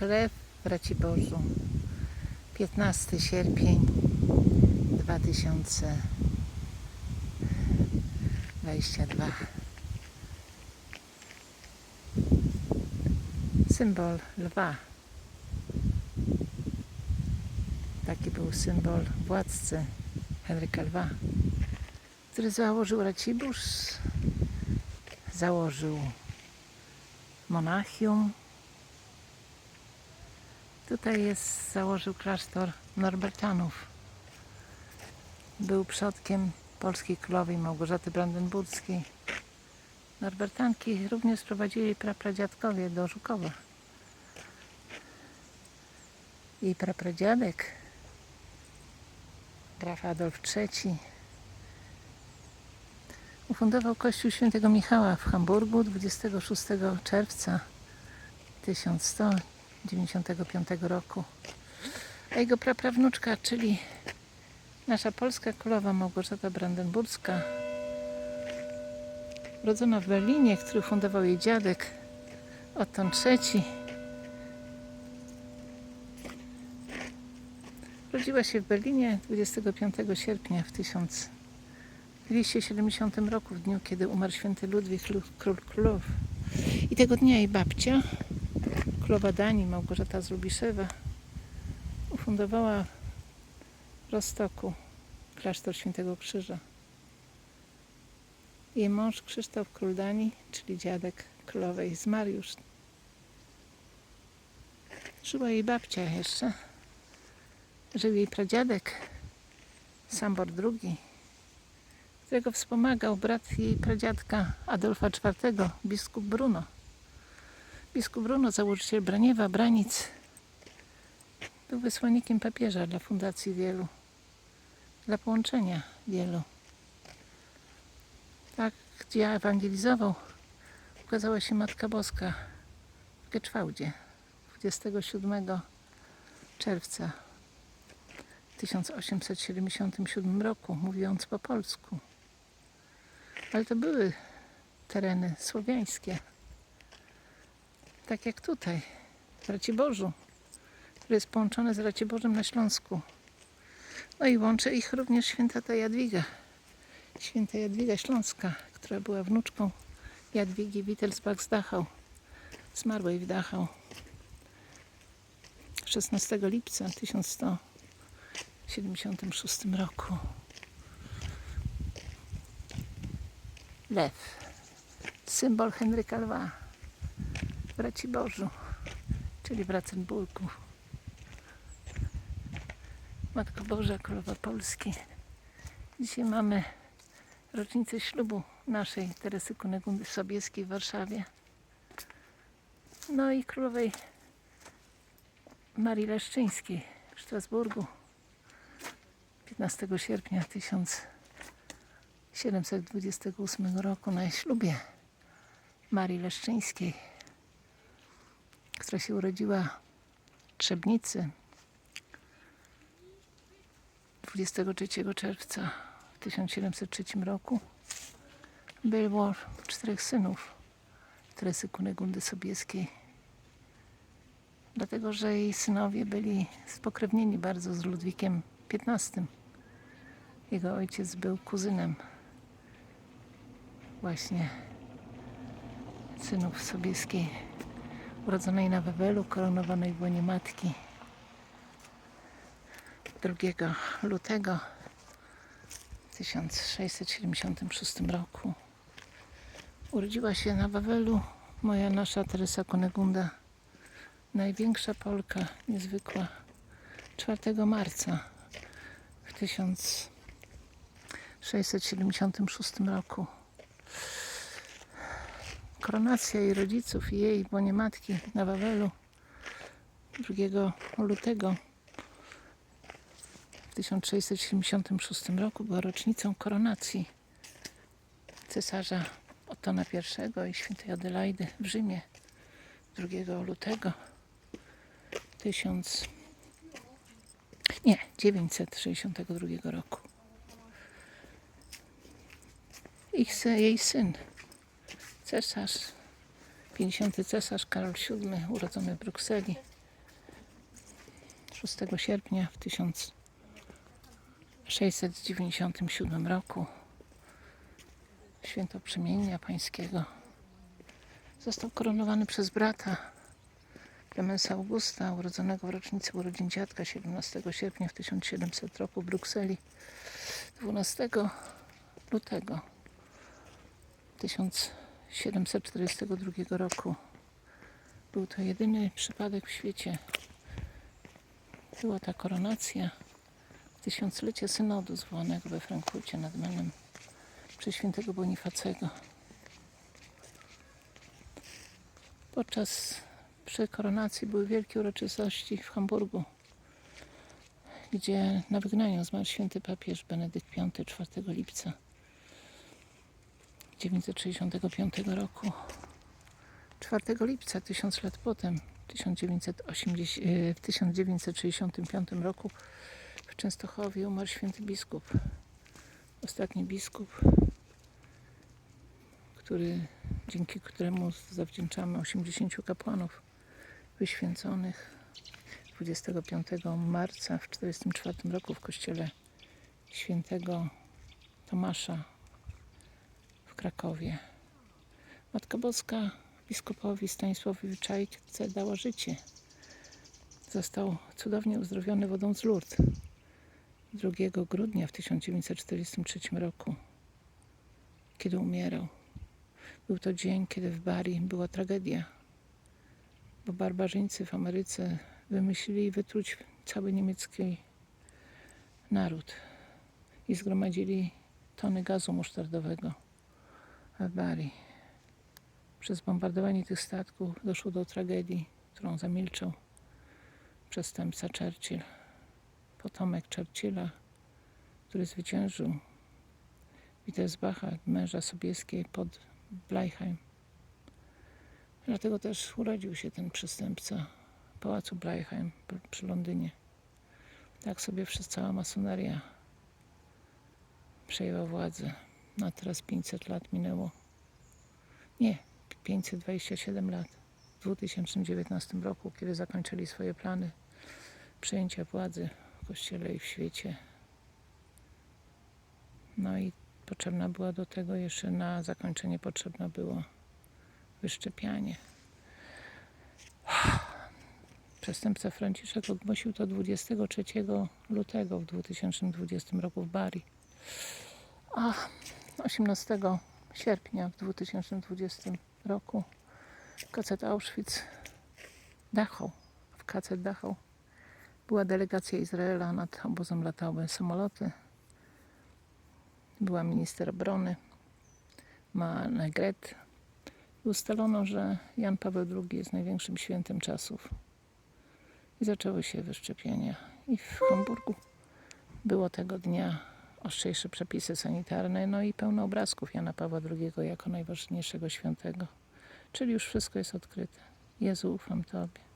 Krew w Raciborzu. 15 sierpień 2022. Symbol lwa. Taki był symbol władcy Henryka Lwa, który założył Racibórz, założył Monachium. Tutaj jest, założył klasztor Norbertanów. Był przodkiem polskiej królowej Małgorzaty Brandenburskiej. Norbertanki również sprowadzili prapradziadkowie do Żukowa. Jej prapradziadek, graf Adolf III, ufundował Kościół Świętego Michała w Hamburgu 26 czerwca 1195 roku. A jego praprawnuczka, czyli nasza polska królowa Małgorzata Brandenburska, urodzona w Berlinie, który fundował jej dziadek Otton III, Urodziła się w Berlinie 25 sierpnia w 1270 roku, w dniu, kiedy umarł święty Ludwik, Lu- król królów. I tego dnia jej babcia, królowa Danii, Małgorzata z Lubiszewa, ufundowała w Rostoku klasztor Świętego Krzyża. Jej mąż Krzysztof Król Danii, czyli dziadek królowej, zmarł już. Żyła jej babcia jeszcze. Żył jej pradziadek, Sambor II, którego wspomagał brat jej pradziadka Adolfa IV, biskup Bruno. Biskup Bruno, założyciel Braniewa, Branic, był wysłannikiem papieża dla fundacji wielu, dla połączenia wielu. Tak, gdzie ewangelizował, ukazała się Matka Boska w Geczwałdzie 27 czerwca 1877 roku, mówiąc po polsku. Ale to były tereny słowiańskie. Tak jak tutaj, w Raciborzu, który jest połączony z Raciborzem na Śląsku. No i łączy ich również święta ta Jadwiga. Święta Jadwiga Śląska, która była wnuczką Jadwigi Wittelsbach z Dachau. Zmarłej w Dachau. 16 lipca 1100 1976 roku. Lew. Symbol Henryka Lwa. W Raciborzu, czyli w Racenburgu. Matko Boża, Królowa Polski. Dzisiaj mamy rocznicę ślubu naszej Teresy Kunegundy Sobieskiej w Warszawie. No i królowej Marii Leszczyńskiej w Strasburgu. 15 sierpnia 1728 roku na ślubie Marii Leszczyńskiej, która się urodziła w Trzebnicy 23 czerwca w 1703 roku. Było czterech synów Teresy Kunegundy Sobieskiej, dlatego że jej synowie byli spokrewnieni bardzo z Ludwikiem XV. Jego ojciec był kuzynem właśnie synów Sobieskiej, urodzonej na Wawelu, koronowanej w łonie matki 2 lutego 1676 roku. Urodziła się na Wawelu moja nasza Teresa Konegunda, największa Polka, niezwykła, 4 marca w 1676 roku. Koronacja jej rodziców i jej w łonie matki na Wawelu 2 lutego w 1676 roku była rocznicą koronacji cesarza Otona I i świętej Adelaidy w Rzymie 2 lutego 1000 nie, 962 roku. Ich, jej syn, cesarz, 50. cesarz Karol VII, urodzony w Brukseli. 6 sierpnia w 1697 roku. Święto przemienia pańskiego. Został koronowany przez brata Klemensa Augusta, urodzonego w rocznicę urodzin dziadka 17 sierpnia w 1700 roku w Brukseli, 12 lutego 1742 roku. Był to jedyny przypadek w świecie. Była ta koronacja w tysiąclecie synodu zwołanego we Frankfurcie nad Menem przez świętego Bonifacego. Podczas przy koronacji były wielkie uroczystości w Hamburgu, gdzie na wygnaniu zmarł święty papież Benedykt V 4 lipca 965 roku. 4 lipca, tysiąc lat potem, 1980, e, w 1965 roku w Częstochowie umarł święty biskup. Ostatni biskup, który, dzięki któremu zawdzięczamy 80 kapłanów wyświęconych 25 marca w 1944 roku w kościele świętego Tomasza Krakowie. Matka Boska biskupowi Stanisławowi Czajce dała życie. Został cudownie uzdrowiony wodą z Lourdes 2 grudnia w 1943 roku, kiedy umierał. Był to dzień, kiedy w Bari była tragedia, bo barbarzyńcy w Ameryce wymyślili wytruć cały niemiecki naród i zgromadzili tony gazu musztardowego w Bari. Przez bombardowanie tych statków doszło do tragedii, którą zamilczał przestępca Churchill, potomek Churchilla, który zwyciężył Wittelsbacha, męża Sobieskiej pod Bleiheim. Dlatego też urodził się ten przestępca w pałacu Bleiheim pr- przy Londynie. Tak sobie przez cała masoneria przejęła władzę. No teraz 500 lat minęło. Nie, 527 lat. W 2019 roku, kiedy zakończyli swoje plany przejęcia władzy w kościele i w świecie. No i potrzebna była do tego jeszcze na zakończenie potrzebne było wyszczepianie. Przestępca Franciszek ogłosił to 23 lutego w 2020 roku w Bari. A 18 sierpnia w 2020 roku KZ Auschwitz Dachau, w KZ Dachau była delegacja Izraela, nad obozem latały samoloty. Była minister obrony, ma Negret. Ustalono, że Jan Paweł II jest największym świętym czasów. I zaczęły się wyszczepienia. I w Hamburgu było tego dnia ostrzejsze przepisy sanitarne, no i pełno obrazków Jana Pawła II jako najważniejszego świętego. Czyli już wszystko jest odkryte. Jezu, ufam Tobie.